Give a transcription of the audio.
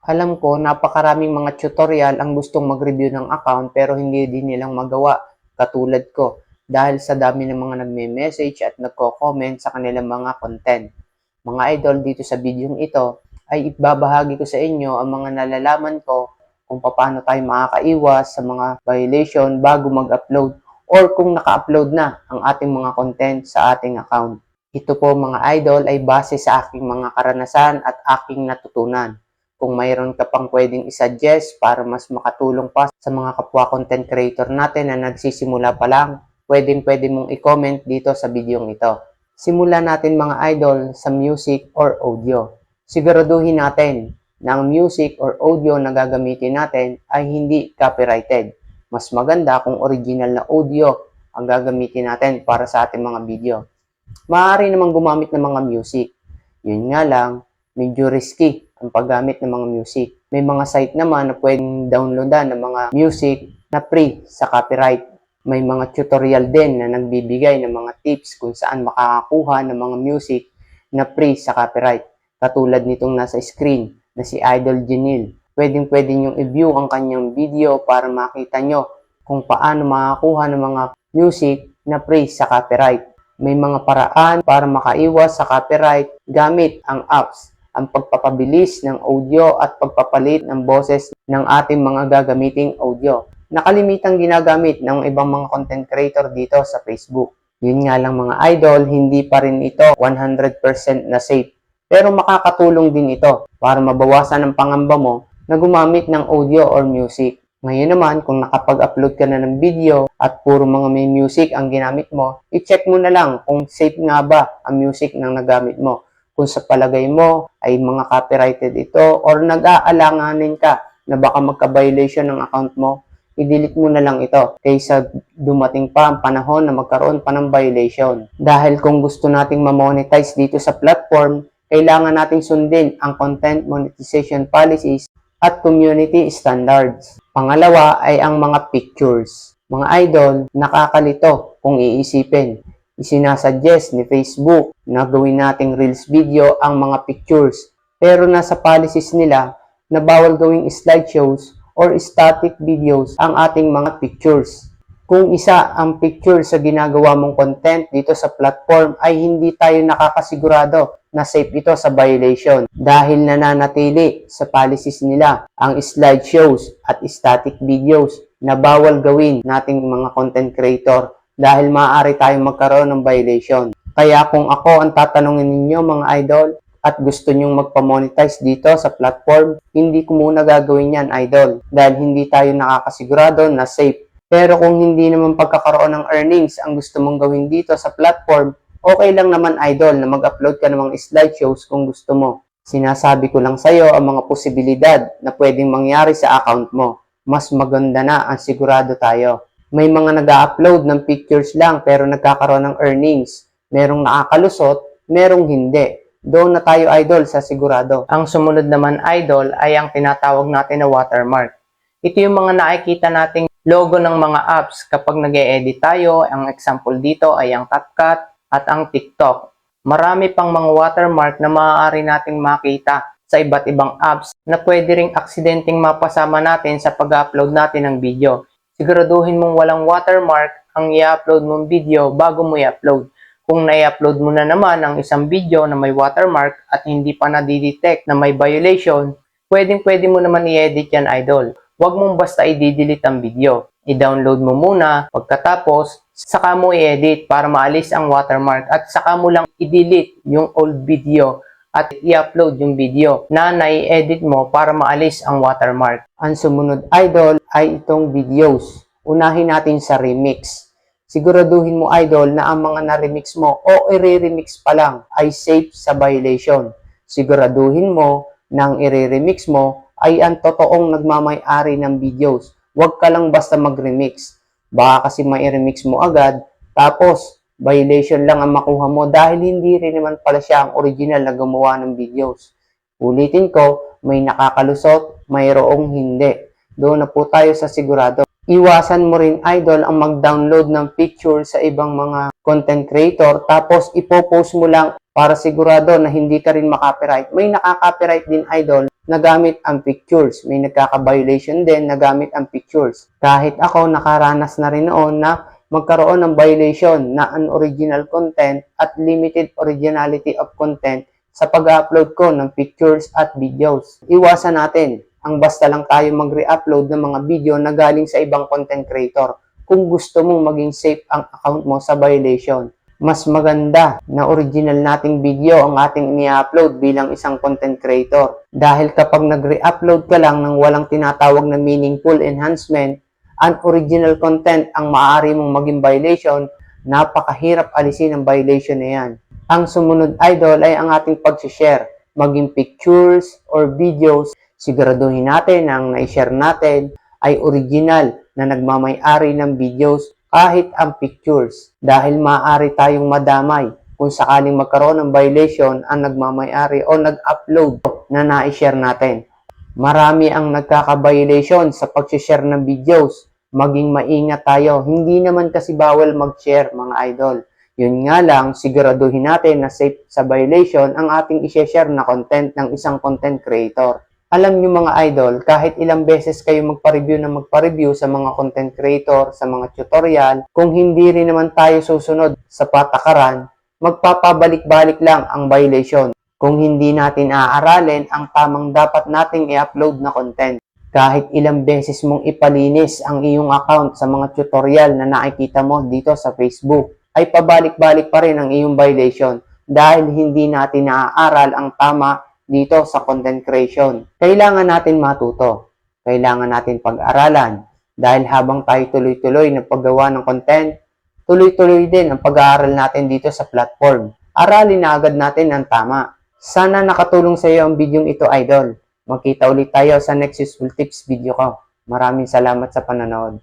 Alam ko, napakaraming mga tutorial ang gustong mag-review ng account pero hindi din nilang magawa katulad ko dahil sa dami ng mga nagme-message at nagko-comment sa kanilang mga content. Mga idol, dito sa video ito ay ibabahagi ko sa inyo ang mga nalalaman ko kung paano tayo makakaiwas sa mga violation bago mag-upload or kung naka-upload na ang ating mga content sa ating account. Ito po mga idol ay base sa aking mga karanasan at aking natutunan. Kung mayroon ka pang pwedeng isuggest para mas makatulong pa sa mga kapwa content creator natin na nagsisimula pa lang, pwedeng pwede mong i-comment dito sa video ito. Simulan natin mga idol sa music or audio. Siguraduhin natin na ang music or audio na gagamitin natin ay hindi copyrighted. Mas maganda kung original na audio ang gagamitin natin para sa ating mga video. Maaari namang gumamit ng mga music. Yun nga lang, medyo risky ang paggamit ng mga music. May mga site naman na pwedeng downloadan ng mga music na free sa copyright. May mga tutorial din na nagbibigay ng mga tips kung saan makakakuha ng mga music na free sa copyright. Katulad nitong nasa screen na si Idol Genil. Pwedeng pwede nyo i-view ang kanyang video para makita nyo kung paano makakuha ng mga music na free sa copyright. May mga paraan para makaiwas sa copyright gamit ang apps, ang pagpapabilis ng audio at pagpapalit ng boses ng ating mga gagamiting audio. Nakalimitang ginagamit ng ibang mga content creator dito sa Facebook. Yun nga lang mga idol, hindi pa rin ito 100% na safe. Pero makakatulong din ito para mabawasan ang pangamba mo na gumamit ng audio or music. Ngayon naman, kung nakapag-upload ka na ng video at puro mga may music ang ginamit mo, i-check mo na lang kung safe nga ba ang music na nagamit mo. Kung sa palagay mo ay mga copyrighted ito or nag-aalanganin ka na baka magka-violation ng account mo, i-delete mo na lang ito kaysa dumating pa ang panahon na magkaroon pa ng violation. Dahil kung gusto nating ma-monetize dito sa platform, kailangan nating sundin ang content monetization policies at community standards. Pangalawa ay ang mga pictures. Mga idol, nakakalito kung iisipin. Isinasuggest ni Facebook na gawin nating Reels video ang mga pictures. Pero nasa policies nila na bawal gawing slideshows or static videos ang ating mga pictures. Kung isa ang picture sa ginagawa mong content dito sa platform ay hindi tayo nakakasigurado na safe ito sa violation dahil nananatili sa policies nila ang slideshows at static videos na bawal gawin nating mga content creator dahil maaari tayong magkaroon ng violation. Kaya kung ako ang tatanungin ninyo mga idol at gusto nyong magpa-monetize dito sa platform, hindi ko muna gagawin yan idol dahil hindi tayo nakakasigurado na safe. Pero kung hindi naman pagkakaroon ng earnings ang gusto mong gawin dito sa platform, okay lang naman idol na mag-upload ka ng mga slideshows kung gusto mo. Sinasabi ko lang sa'yo ang mga posibilidad na pwedeng mangyari sa account mo. Mas maganda na ang sigurado tayo. May mga nag-upload ng pictures lang pero nagkakaroon ng earnings. Merong nakakalusot, merong hindi. Doon na tayo idol sa sigurado. Ang sumunod naman idol ay ang tinatawag natin na watermark. Ito yung mga nakikita nating logo ng mga apps kapag nag edit tayo. Ang example dito ay ang CapCut at ang TikTok. Marami pang mga watermark na maaari nating makita sa iba't ibang apps na pwede ring aksidenteng mapasama natin sa pag-upload natin ng video. Siguraduhin mong walang watermark ang i-upload mong video bago mo i-upload. Kung na-upload mo na naman ang isang video na may watermark at hindi pa na-detect na may violation, pwedeng pwede mo naman i-edit yan idol. Huwag mong basta i-delete ang video. I-download mo muna, pagkatapos, saka mo i-edit para maalis ang watermark at saka mo lang i-delete yung old video at i-upload yung video na nai-edit mo para maalis ang watermark. Ang sumunod idol ay itong videos. Unahin natin sa remix. Siguraduhin mo idol na ang mga na-remix mo o i-remix pa lang ay safe sa violation. Siguraduhin mo nang i-remix mo ay ang totoong nagmamay-ari ng videos. Huwag ka lang basta mag-remix. Baka kasi mai-remix mo agad, tapos violation lang ang makuha mo dahil hindi rin naman pala siya ang original na gumawa ng videos. Ulitin ko, may nakakalusot, mayroong hindi. Doon na po tayo sa sigurado. Iwasan mo rin idol ang mag-download ng picture sa ibang mga content creator tapos ipopost mo lang para sigurado na hindi ka rin makopyright. May nakaka-copyright din idol nagamit ang pictures. May nagkaka-violation din nagamit ang pictures. Kahit ako nakaranas na rin noon na magkaroon ng violation na unoriginal content at limited originality of content sa pag-upload ko ng pictures at videos. Iwasan natin ang basta lang tayo mag-re-upload ng mga video na galing sa ibang content creator kung gusto mong maging safe ang account mo sa violation. Mas maganda na original nating video ang ating ini-upload bilang isang content creator. Dahil kapag nag-re-upload ka lang ng walang tinatawag na meaningful enhancement, ang original content ang maaari mong maging violation, napakahirap alisin ang violation na yan. Ang sumunod idol ay ang ating pag-share, maging pictures or videos, siguraduhin natin na ang na-share natin ay original na nagmamay-ari ng videos kahit ang pictures dahil maaari tayong madamay kung sakaling magkaroon ng violation ang nagmamay-ari o nag-upload na na-share natin. Marami ang nagkaka-violation sa pag-share ng videos. Maging maingat tayo. Hindi naman kasi bawal mag-share mga idol. Yun nga lang, siguraduhin natin na safe sa violation ang ating i-share na content ng isang content creator. Alam nyo mga idol, kahit ilang beses kayo magpa-review na magpa-review sa mga content creator, sa mga tutorial, kung hindi rin naman tayo susunod sa patakaran, magpapabalik-balik lang ang violation kung hindi natin aaralin ang tamang dapat nating i-upload na content. Kahit ilang beses mong ipalinis ang iyong account sa mga tutorial na nakikita mo dito sa Facebook, ay pabalik-balik pa rin ang iyong violation dahil hindi natin naaaral ang tama dito sa content creation. Kailangan natin matuto. Kailangan natin pag-aralan dahil habang tayo tuloy-tuloy na paggawa ng content, tuloy-tuloy din ang pag-aaral natin dito sa platform. Aralin na agad natin ang tama. Sana nakatulong sa iyo ang video ito, idol. Magkita ulit tayo sa next useful tips video ko. Maraming salamat sa panonood.